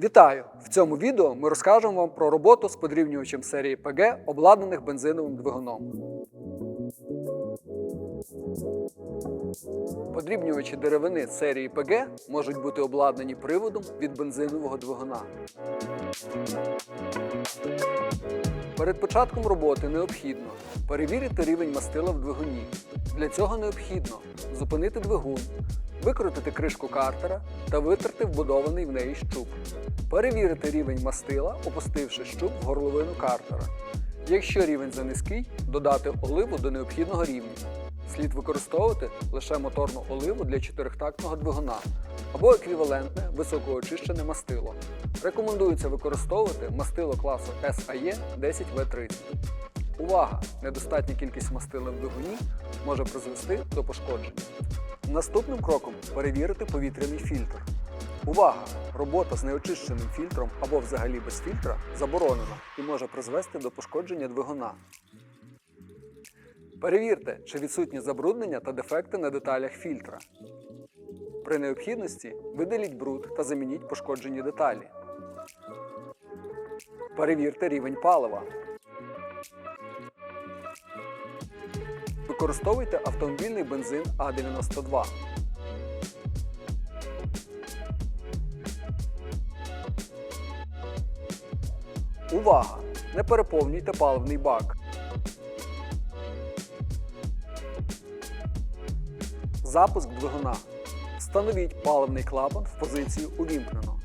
Вітаю! В цьому відео ми розкажемо вам про роботу з подрівнювачем серії ПГ, обладнаних бензиновим двигуном. Подрібнювачі деревини серії ПГ можуть бути обладнані приводом від бензинового двигуна. Перед початком роботи необхідно перевірити рівень мастила в двигуні. Для цього необхідно зупинити двигун, викрутити кришку картера та витерти вбудований в неї щуп. Перевірити рівень мастила, опустивши щуп в горловину картера. Якщо рівень занизький, додати оливу до необхідного рівня. Слід використовувати лише моторну оливу для чотирихтактного двигуна або еквівалентне високоочищене мастило. Рекомендується використовувати мастило класу SAE 10V30. Увага! Недостатня кількість мастила в двигуні може призвести до пошкодження. Наступним кроком перевірити повітряний фільтр. Увага! Робота з неочищеним фільтром або взагалі без фільтра заборонена і може призвести до пошкодження двигуна. Перевірте, чи відсутні забруднення та дефекти на деталях фільтра. При необхідності видаліть бруд та замініть пошкоджені деталі. Перевірте рівень палива. Використовуйте автомобільний бензин А92. Увага! Не переповнюйте паливний бак. Запуск двигуна. Встановіть паливний клапан в позицію увімкнено.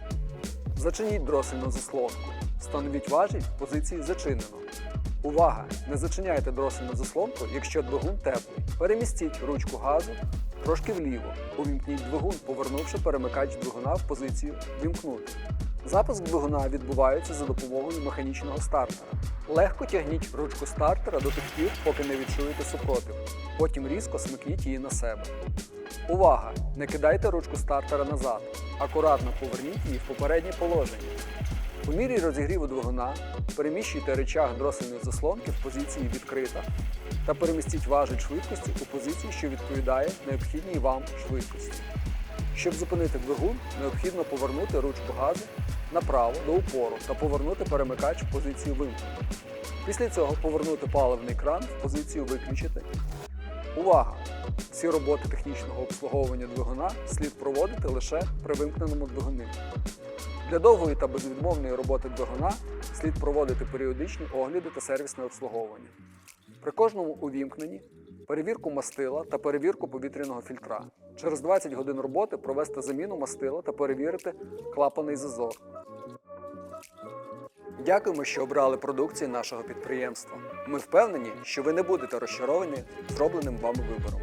Зачиніть дросельну заслонку. Встановіть важіль в позиції зачинено. Увага! Не зачиняйте дросельну заслонку, якщо двигун теплий. Перемістіть ручку газу трошки вліво. Увімкніть двигун, повернувши перемикач двигуна в позицію Вімкнути. Запуск двигуна відбувається за допомогою механічного стартера. Легко тягніть ручку стартера до тих пір, поки не відчуєте супротив. Потім різко смикніть її на себе. Увага! Не кидайте ручку стартера назад. Акуратно поверніть її в попереднє положення. У мірі розігріву двигуна переміщуйте речах дросельної заслонки в позиції відкрита та перемістіть важіль швидкості у позицію, що відповідає необхідній вам швидкості. Щоб зупинити двигун, необхідно повернути ручку газу направо до упору та повернути перемикач в позицію вимкнути. Після цього повернути паливний кран в позицію виключити. Увага! Всі роботи технічного обслуговування двигуна слід проводити лише при вимкненому двигуні. Для довгої та безвідмовної роботи двигуна слід проводити періодичні огляди та сервісне обслуговування. При кожному увімкненні перевірку мастила та перевірку повітряного фільтра. Через 20 годин роботи провести заміну мастила та перевірити клапаний зазор. Дякуємо, що обрали продукцію нашого підприємства. Ми впевнені, що ви не будете розчаровані зробленим вами вибором.